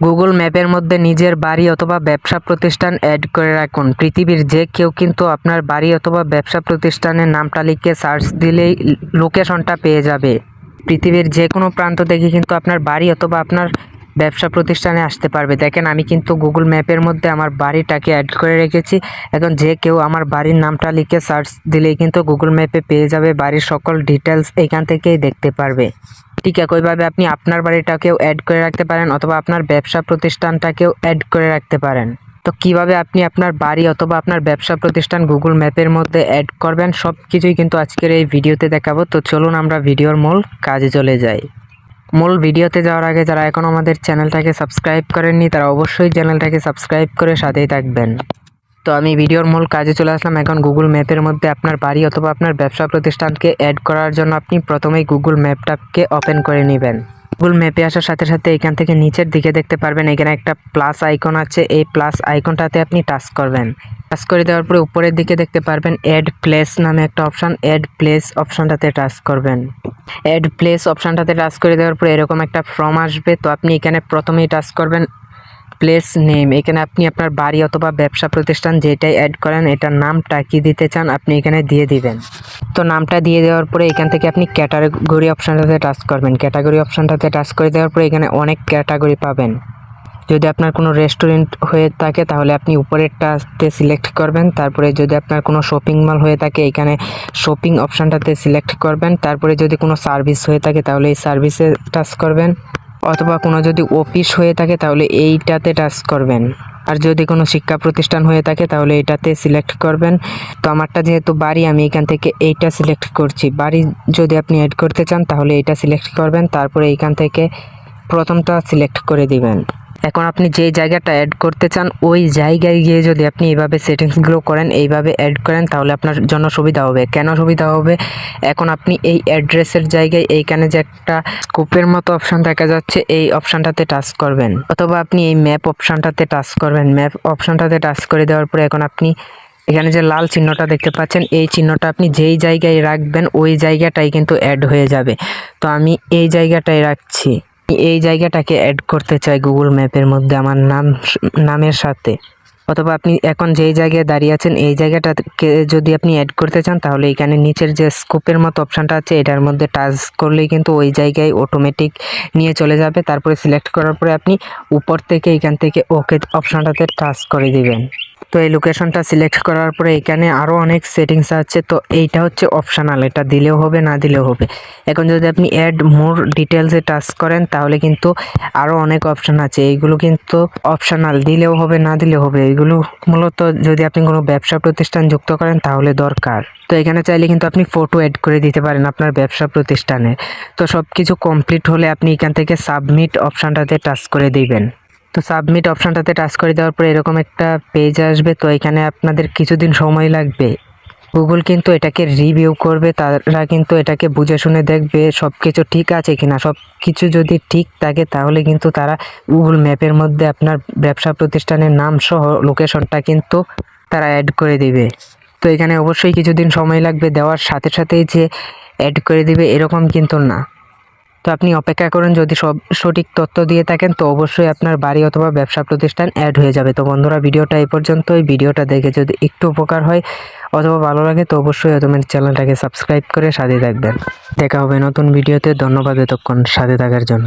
Google ম্যাপের মধ্যে নিজের বাড়ি অথবা ব্যবসা প্রতিষ্ঠান অ্যাড করে রাখুন। পৃথিবীর যে কেউ কিন্তু আপনার বাড়ি অথবা ব্যবসা প্রতিষ্ঠানের নামটা লিখে সার্চ দিলেই লোকেশনটা পেয়ে যাবে। পৃথিবীর যে কোনো প্রান্ত থেকে কিন্তু আপনার বাড়ি অথবা আপনার ব্যবসা প্রতিষ্ঠানে আসতে পারবে। দেখেন, আমি কিন্তু গুগল ম্যাপের মধ্যে আমার বাড়িটাকে অ্যাড করে রেখেছি। এখন যে কেউ আমার বাড়ির নামটা লিখে সার্চ দিলেই কিন্তু গুগল ম্যাপে পেয়ে যাবে। বাড়ির সকল ডিটেলস এখান থেকেই দেখতে পারবে। ঠিক একইভাবে আপনি আপনার বাড়িটাকেও অ্যাড করে রাখতে পারেন অথবা আপনার ব্যবসা প্রতিষ্ঠানটাকেও অ্যাড করে রাখতে পারেন। তো কীভাবে আপনি আপনার বাড়ি অথবা আপনার ব্যবসা প্রতিষ্ঠান গুগল ম্যাপের মধ্যে অ্যাড করবেন সব কিছুই কিন্তু আজকের এই ভিডিওতে দেখাবো। তো চলুন আমরা ভিডিওর মূল কাজে চলে যাই। মূল ভিডিওতে যাওয়ার আগে যারা এখন আমাদের চ্যানেলটাকে সাবস্ক্রাইব করেননি তারা অবশ্যই চ্যানেলটাকে সাবস্ক্রাইব করে সাথেই থাকবেন। তো আমি ভিডিওর মূল কাজে চলে আসলাম এখন গুগল ম্যাপের মধ্যে আপনার বাড়ি অথবা আপনার ব্যবসা প্রতিষ্ঠানকে অ্যাড করার জন্য আপনি প্রথমেই গুগল ম্যাপটাকে ওপেন করে নেবেন। গুগল ম্যাপে আসার সাথে সাথে এখান থেকে নিচের দিকে দেখতে পারবেন, এখানে একটা প্লাস আইকন আছে, এই প্লাস আইকনটাতে আপনি টাচ করবেন। টাচ করে দেওয়ার পরে উপরের দিকে দেখতে পারবেন অ্যাড প্লেস নামে একটা অপশন অ্যাড প্লেস অপশনটাতে টাচ করবেন। অ্যাড প্লেস অপশানটাতে টাচ করে দেওয়ার পরে এরকম একটা ফর্ম আসবে, তো আপনি এখানে প্রথমেই টাচ করবেন প্লেস নেম এখানে আপনি আপনার বাড়ি অথবা ব্যবসা প্রতিষ্ঠান যেটাই অ্যাড করেন, এটার নামটা কি দিতে চান আপনি এখানে দিয়ে দিবেন। তো নামটা দিয়ে দেওয়ার পরে এখান থেকে আপনি ক্যাটাগরি অপশানটাতে টাচ করবেন। ক্যাটাগরি অপশানটাতে টাচ করে দেওয়ার পরে এখানে অনেক ক্যাটাগরি পাবেন। যদি আপনার কোনো রেস্টুরেন্ট হয়ে থাকে, তাহলে আপনি উপরেরটাতে সিলেক্ট করবেন। তারপরে যদি আপনার কোনো শপিং মল হয়ে থাকে, এখানে শপিং অপশানটাতে সিলেক্ট করবেন। তারপরে যদি কোনো সার্ভিস হয়ে থাকে, তাহলে এই সার্ভিসে টাচ করবেন। অথবা কোনো যদি অফিস হয়ে থাকে তাহলে এইটাতে টাচ করবেন। আর যদি কোনো শিক্ষা প্রতিষ্ঠান হয়ে থাকে তাহলে এটাতে সিলেক্ট করবেন। তো আমারটা যেহেতু বাড়ি, আমি এখান থেকে এইটা সিলেক্ট করছি। বাড়ি যদি আপনি অ্যাড করতে চান তাহলে এটা সিলেক্ট করবেন। তারপরে এইখান থেকে প্রথমটা সিলেক্ট করে দিবেন। এখন আপনি যেই জায়গাটা অ্যাড করতে চান, ওই জায়গায় গিয়ে যদি আপনি এইভাবে সেটিংসগুলো করেন, এইভাবে অ্যাড করেন, তাহলে আপনার জন্য সুবিধা হবে। কেন সুবিধা হবে? এখন আপনি এই অ্যাড্রেসের জায়গায় এইখানে যে একটা স্কোপের মতো অপশান দেখা যাচ্ছে, এই অপশানটাতে টাচ করবেন। অথবা আপনি এই ম্যাপ অপশানটাতে টাচ করবেন। ম্যাপ অপশানটাতে টাচ করে দেওয়ার পরে এখন আপনি এখানে যে লাল চিহ্নটা দেখতে পাচ্ছেন, এই চিহ্নটা আপনি যেই জায়গায় রাখবেন, ওই জায়গাটাই কিন্তু অ্যাড হয়ে যাবে। তো আমি এই জায়গাটায় রাখছি। এই জায়গাটাকে অ্যাড করতে চাই গুগল ম্যাপের মধ্যে আমার নাম, নামের সাথে। অথবা আপনি এখন যেই জায়গায় দাঁড়িয়ে আছেন, এই জায়গাটাকে যদি আপনি অ্যাড করতে চান, তাহলে এখানে নিচের যে স্কোপের মতো অপশানটা আছে, এটার মধ্যে টাচ করলেই কিন্তু ওই জায়গায় অটোমেটিক নিয়ে চলে যাবে। তারপরে সিলেক্ট করার পরে আপনি উপর থেকে এখান থেকে ওকে অপশানটাতে টাচ করে দিবেন। তো এই লোকেশনটা সিলেক্ট করার পরে এখানে আরও অনেক সেটিংস আছে। তো এইটা হচ্ছে অপশানাল এটা দিলেও হবে, না দিলেও হবে। এখন যদি আপনি অ্যাড মোর ডিটেলসে টাচ করেন, তাহলে কিন্তু আরও অনেক অপশান আছে। এইগুলো কিন্তু অপশানাল দিলেও হবে, না দিলেও হবে। এইগুলো মূলত যদি আপনি কোনো ব্যবসা প্রতিষ্ঠান যুক্ত করেন, তাহলে দরকার। তো এখানে চাইলে কিন্তু আপনি ফটো অ্যাড করে দিতে পারেন আপনার ব্যবসা প্রতিষ্ঠানে। তো সব কিছু কমপ্লিট হলে আপনি এখান থেকে সাবমিট অপশানটাতে টাচ করে দিবেন। তো সাবমিট অপশানটাতে টাচ করে দেওয়ার পরে এরকম একটা পেজ আসবে। তো এখানে আপনাদের কিছুদিন সময় লাগবে। গুগল কিন্তু এটাকে রিভিউ করবে, তারা কিন্তু এটাকে বুঝে শুনে দেখবে সব কিছু ঠিক আছে কিনা। সব কিছু যদি ঠিক থাকে, তাহলে কিন্তু তারা গুগল ম্যাপের মধ্যে আপনার ব্যবসা প্রতিষ্ঠানের নাম সহ লোকেশনটা কিন্তু তারা অ্যাড করে দিবে। তো এখানে অবশ্যই কিছুদিন সময় লাগবে দেওয়ার সাথে সাথেই যে অ্যাড করে দিবে, এরকম কিন্তু না। তো আপনি অপেক্ষা করেন, যদি সব সঠিক তথ্য দিয়ে থাকেন, তো অবশ্যই আপনার বাড়ি অথবা ব্যবসা প্রতিষ্ঠান অ্যাড হয়ে যাবে। তো বন্ধুরা, ভিডিওটা এই ওই ভিডিওটা দেখে যদি একটু উপকার হয় অথবা ভালো লাগে, তো অবশ্যই তোমার চ্যানেলটাকে সাবস্ক্রাইব করে সাথে থাকবেন। দেখা হবে নতুন ভিডিওতে। ধন্যবাদ এতক্ষণ সাথে থাকার জন্য।